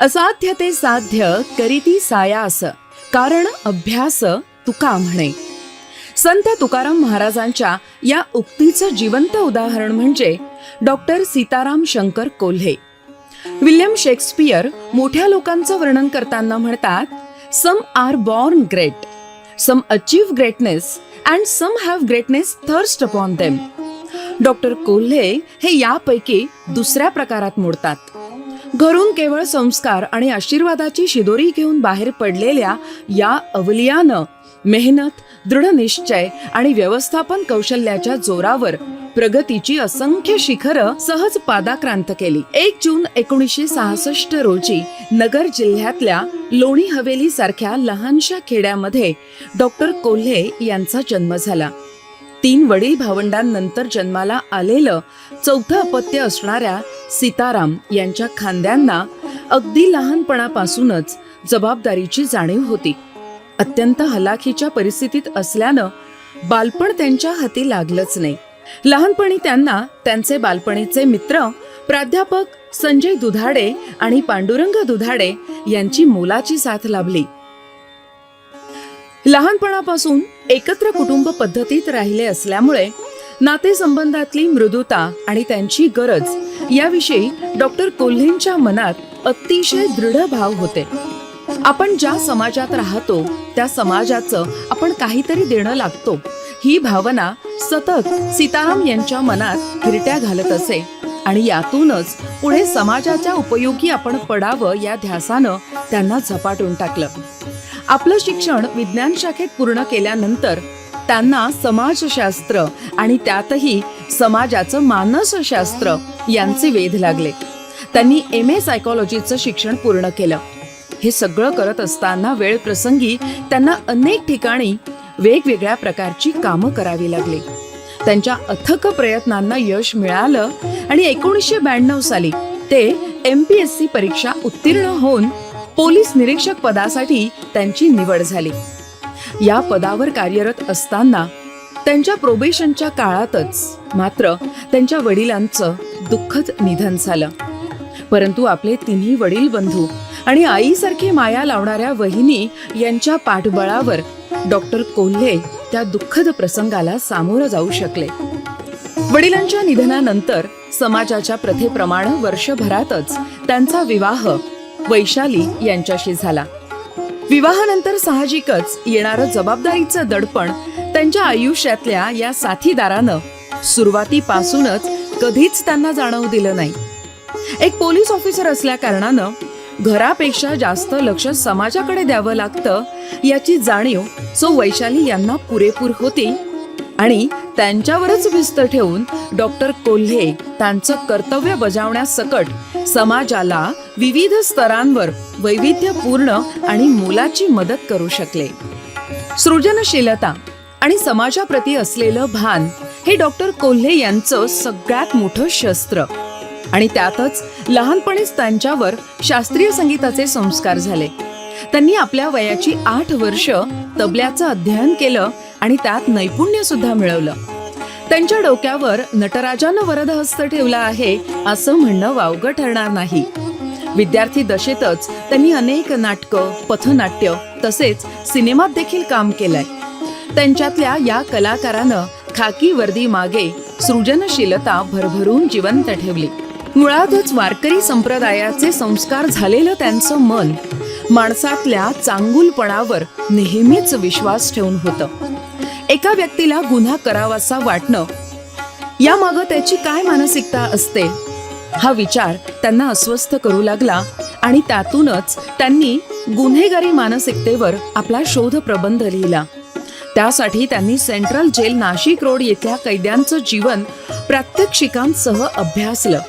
असाध्य ते साध्य करीती सायास कारण अभ्यास तुका म्हणे. संत तुकाराम महाराजांच्या या उक्तीचं जिवंत उदाहरण म्हणजे doctor Sitaram Shankar Kolhe. William Shakespeare मोठ्या लोकांचं वर्णन करताना म्हणतात some are born great. Some achieve greatness and some have greatness thrust upon them. Doctor Kolhe हे यापैकी दुसऱ्या प्रकारात मोडतात. घरून केवळ संस्कार आणि आशीर्वादाची शिदोरी घेऊन बाहेर पडलेल्या या अवलियानं मेहनत दृढ निश्चय आणि व्यवस्थापन कौशल्याच्या जोरावर प्रगतीची असंख्य शिखरं सहज पादाक्रांत केली. एक जून एकोणीसशे सहासष्ट रोजी नगर जिल्ह्यातल्या लोणी हवेली सारख्या लहानशा खेड्यामध्ये डॉक्टर कोल्हे यांचा जन्म झाला. तीन वडील भावंडांनंतर जन्माला आलेलं चौथं अपत्य असणाऱ्या सीताराम यांच्या खांद्यांना अगदी लहानपणापासूनच जबाबदारीची जाणीव होती. अत्यंत हलाखीच्या परिस्थितीत असल्यानं बालपण त्यांच्या हाती लागलंच नाही. लहानपणी त्यांना त्यांचे बालपणीचे मित्र प्राध्यापक संजय दुधाडे आणि पांडुरंग दुधाडे यांची मोलाची साथ लाभली. लहानपणापासून एकत्र कुटुंब पद्धतीत राहिले असल्यामुळे नातेसंबंधातली मृदुता आणि त्यांची गरज याविषयी डॉक्टर कोल्हेंच्या मनात अतिशय दृढ भाव होते. आपण ज्या समाजात राहतो त्या समाजाचं आपण काहीतरी देणं लागतो. ही भावना सतत सीताराम यांच्या मनात हिरट्या घालत असे आणि यातूनच पुढे समाजाच्या उपयोगी आपण पडावं या ध्यासानं त्यांना झपाटून टाकलं. आपलं शिक्षण विज्ञान शाखेत पूर्ण केल्यानंतर त्यांना समाजशास्त्र आणि त्यातही समाजाचं मानसशास्त्र यांचे वेध लागले. त्यांनी एम ए सायकॉलॉजीचं शिक्षण पूर्ण केलं. हे सगळं करत असताना वेळ प्रसंगी त्यांना अनेक ठिकाणी वेगवेगळ्या प्रकारची कामं करावी लागली. त्यांच्या अथक प्रयत्नांना यश मिळालं आणि एकोणीसशे ब्याण्णव साली ते एम पी एस सी परीक्षा उत्तीर्ण होऊन पोलीस निरीक्षक पदासाठी त्यांची निवड झाली. या पदावर कार्यरत असताना त्यांच्या प्रोबेशनच्या काळातच मात्र त्यांच्या वडिलांचं दुःखद निधन झालं. परंतु आपले तिन्ही वडील बंधू आणि आईसारखी माया लावणाऱ्या वहिनी यांच्या पाठबळावर डॉक्टर कोल्हे त्या दुःखद प्रसंगाला सामोरं जाऊ शकले. वडिलांच्या निधनानंतर समाजाच्या प्रथेप्रमाणे वर्षभरातच त्यांचा विवाह वैशाली यांच्याशी झाला. विवाहानंतर साहजिकच येणारं जबाबदारीचं दडपण त्यांच्या आयुष्यातल्या या साथीदारानं सुरुवातीपासूनच कधीच त्यांना जाणवू दिलं नाही. एक पोलीस ऑफिसर असल्या कारणानं घरापेक्षा जास्त लक्ष समाजाकडे द्यावं लागतं याची जाणीव सो वैशाली यांना पुरेपूर होती. आणि त्यांच्यावरच भिस्त ठेवून डॉक्टर कोल्हे त्यांचं कर्तव्य बजावण्यासकट समाजाला विविध स्तरांवर वैविध्यपूर्ण आणि मोलाची मदत करू शकले. सृजनशीलता आणि समाजाप्रती असलेलं भान हे डॉक्टर कोल्हे यांचं सगळ्यात मोठं शस्त्र. आणि त्यातच लहानपणीच त्यांच्यावर शास्त्रीय संगीताचे संस्कार झाले. त्यांनी आपल्या वयाची आठ वर्ष तबल्याचं अध्ययन केलं आणि त्यात नैपुण्य सुद्धा मिळवलं. त्यांच्या डोक्यावर नटराजानं वरदहस्त ठेवला आहे असं म्हणणं वावगं ठरणार नाही. विद्यार्थी दशेतच त्यांनी अनेक नाटकं पथनाट्य तसेच सिनेमात देखील काम केलंय. त्यांच्यातल्या या कलाकारानं खाकी वर्दी मागे सृजनशीलता भरभरून जिवंत ठेवली. मुळातच वारकरी संप्रदायाचे संस्कार झालेलं त्यांचं मन माणसातल्या चांगुलपणावर नेहमीच विश्वास ठेवून होतं. एका व्यक्तीला गुन्हा करावासा वाटणं. यामागं त्याची काय मानसिकता असते? हा विचार त्यांना अस्वस्थ करू लागला आणि त्यातूनच त्यांनी गुन्हेगारी मानसिकतेवर आपला शोध प्रबंध लिहिला. त्यासाठी त्यांनी सेंट्रल जेल नाशिक रोड येथल्या कैद्यांचं जीवन प्रात्यक्षिकांसह अभ्यासलं.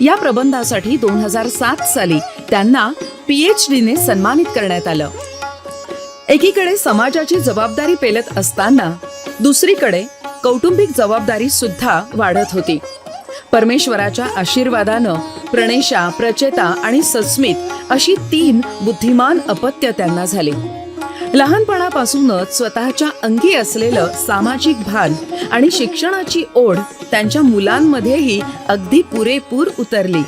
या प्रबंधासाठी दोन हजार सात साली त्यांना पीएच डीने सन्मानित करण्यात आलं. एकीकडे समाजाची जबाबदारी पेलत असताना दुसरीकडे कौटुंबिक जबाबदारी सुद्धा वाढत होती. परमेश्वराच्या आशीर्वादानं प्रणेशा प्रचेता आणि सस्मित अशी तीन बुद्धिमान अपत्य त्यांना झाली. लहानपणापासूनच स्वतःच्या अंगी असलेलं सामाजिक भान आणि शिक्षणाची ओढ त्यांच्या मुलांमध्येही अगदी पुरेपूर उतरली.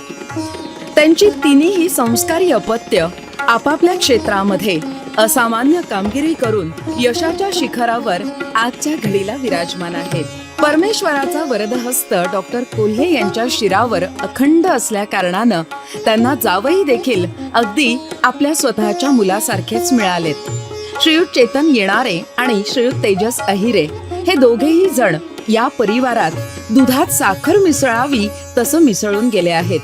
त्यांची तिन्ही संस्कारी अपत्य आपापल्या क्षेत्रामध्ये असामान्य कामगिरी करून यशाच्या शिखरावर आजच्या घडीला विराजमान आहेत. परमेश्वराचा वरदहस्त डॉक्टर कोल्हे यांच्या शिरावर अखंड असल्या कारणानं त्यांना जावई देखील अगदी आपल्या स्वतःच्या मुलासारखेच मिळालेत. श्रीयुत चेतन येणारे आणि श्रीयुत तेजस अहिरे हे दोघेही जण या परिवारात दुधात साखर मिसळावी तसं मिसळून गेले आहेत.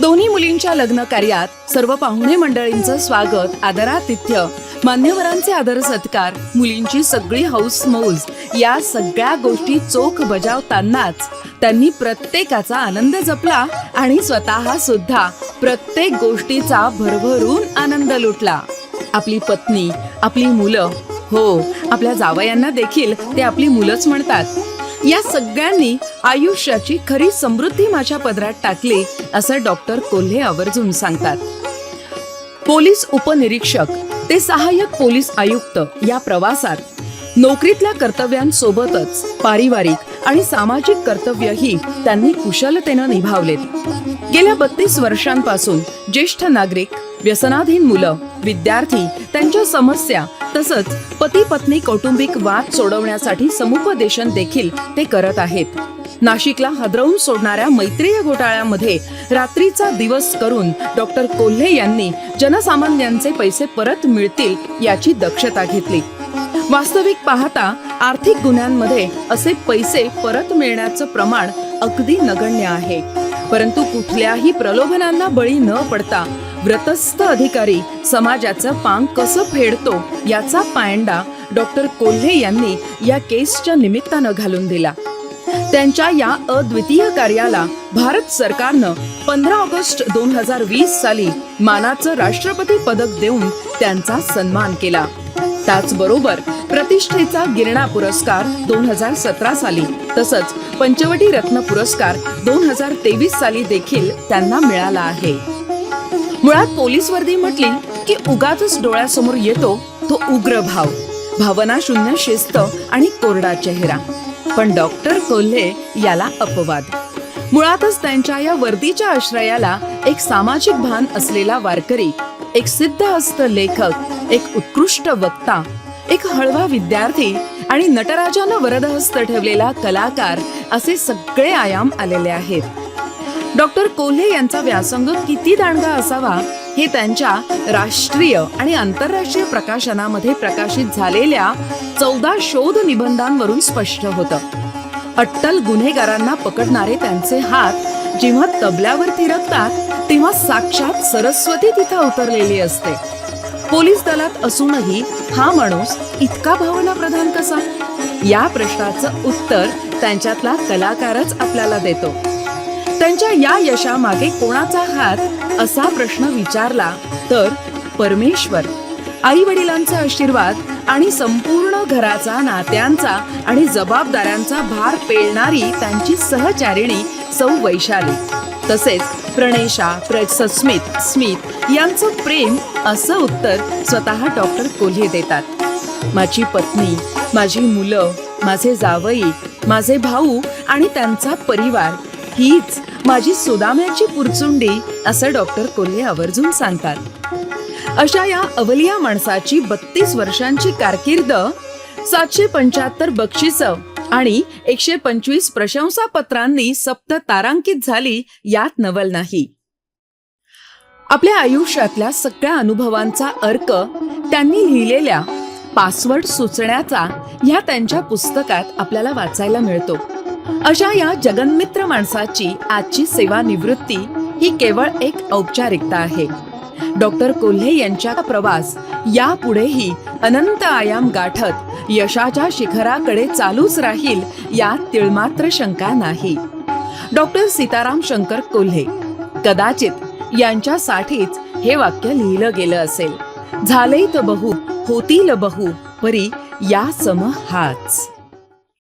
दोन्ही मुलींच्या लग्न कार्यात सर्व पाहुणे मंडळींचं स्वागत आदरातिथ्य मान्यवरांचे आदर सत्कार मुलींची सगळी हौस मौज या सगळ्या गोष्टी चोख बजावतानाच त्यांनी प्रत्येकाचा आनंद जपला आणि स्वतः सुद्धा प्रत्येक गोष्टीचा भरभरून आनंद लुटला. आपली पत्नी आपली मुलं हो आपल्या जावयांना देखील ते आपली मुलंच म्हणतात. या सगळ्यांनी आयुष्याची खरी समृद्धी माझ्या पदरात टाकली असं डॉक्टर कोल्हे आवर्जून सांगतात. पोलीस उपनिरीक्षक ते सहाय्यक पोलीस आयुक्त या प्रवासात नोकरीतल्या कर्तव्यांसोबतच पारिवारिक आणि सामाजिक कर्तव्यही त्यांनी कुशलतेनं निभावलेत. गेल्या बत्तीस वर्षांपासून ज्येष्ठ नागरिक व्यसनाधीन मुलं विद्यार्थी त्यांच्या समस्या तसंच पती पत्नी कौटुंबिक वाद सोडवण्यासाठी समुपदेशन देखील ते करत आहेत. नाशिकला हदरवून सोडणाऱ्या मैत्रीय घोटाळ्यामध्ये रात्रीचा दिवस करून डॉक्टर कोल्हे यांनी जनसामान्यांचे पैसे परत मिळतील याची दक्षता घेतली. वास्तविक पाहता आर्थिक गुन्ह्यांमध्ये असे पैसे परत मिळण्याचं प्रमाण अगदी नगण्य आहे. परंतु कुठल्याही प्रलोभनांना बळी न पडता व्रतस्थ अधिकारी समाजाचं पांग कसं फेडतो याचा पायंडा डॉक्टर कोल्हे यांनी या केसच्या निमित्तानं घालून दिला. त्यांच्या या अद्वितीय कार्याला भारत सरकारनं पंधरा ऑगस्ट दोन हजार वीस साली मानाचं राष्ट्रपती पदक देऊन त्यांचा सन्मान केला. त्याचबरोबर प्रतिष्ठेचा गिरणा पुरस्कार दोन हजार सतरा साली तसंच पंचवटी रत्न पुरस्कार दोन हजार तेवीस साली देखील त्यांना मिळाला आहे. मुळात पोलीस वर्दी म्हटली की उगाच डोळ्यासमोर येतो तो उग्र भाव भावना शून्य शिस्त आणि कोरडा चेहरा. पण डॉक्टर कोल्हे याला अपवाद. मुळातच त्यांच्या या वर्दीच्या आश्रयाला एक सामाजिक भान असलेला वारकरी एक सिद्धहस्त लेखक एक उत्कृष्ट वक्ता एक हळवा विद्यार्थी आणि नटराजानं वरदहस्त ठेवलेला कलाकार असे सगळे आयाम आलेले आहेत. डॉक्टर कोल्हे यांचा व्यासंग किती दांडगा असावा हे त्यांच्या राष्ट्रीय आणि आंतरराष्ट्रीय प्रकाशनामध्ये प्रकाशित झालेल्या चौदा शोध निबंधांवरून स्पष्ट होतं. अट्टल गुन्हेगारांना पकडणारे त्यांचे हात जेव्हा तबल्यावर थिरकतात तेव्हा साक्षात सरस्वती तिथं उतरलेली असते. पोलीस दलात असूनही हा माणूस इतका भावना प्रधान कसा? या प्रश्नाचं उत्तर त्यांच्यातला कलाकारच आपल्याला देतो. त्यांच्या या यशामागे कोणाचा हात असा प्रश्न विचारला तर परमेश्वर. आई वडिलांचा आशीर्वाद आणि संपूर्ण घराचा नात्यांचा आणि जबाबदाऱ्यांचा भार पेलणारी त्यांची सहचारिणी सौ वैशाली. तसेच प्रणेशा प्र सस्मित स्मित यांचं प्रेम असं उत्तर स्वतः डॉक्टर कोल्हे देतात. माझी पत्नी माझी मुलं माझे जावई माझे भाऊ आणि त्यांचा परिवार हीच माझी सुदाम्याची पुरचुंडी असं डॉक्टर कोल्हे आवर्जून सांगतात. अशा या अवलिया माणसाची बत्तीस वर्षांची कारकीर्द सातशे पंच्याहत्तर बक्षिस आणि एकशे पंचवीस प्रशंसापत्रांनी सप्त तारांकित झाली यात नवल नाही. आपल्या आयुष्यातल्या सगळ्या अनुभवांचा अर्क त्यांनी लिहिलेल्या पासवर्ड सुचण्याचा ह्या त्यांच्या पुस्तकात आपल्याला वाचायला मिळतो. अशा या जगन्मित्र माणसाची आजची सेवानिवृत्ती ही केवळ एक औपचारिकता आहे. डॉक्टर कोल्हे यांच्या प्रवास यापुढेही अनंत आयाम गाठत यशाच्या शिखराकडे चालूच राहील यात तिळमात्र शंका नाही. डॉक्टर सीताराम शंकर कोल्हे कदाचित यांच्यासाठीच हे वाक्य लिहिलं गेलं असेल. झाले तर बहु होतील बहु परी या सम हाच.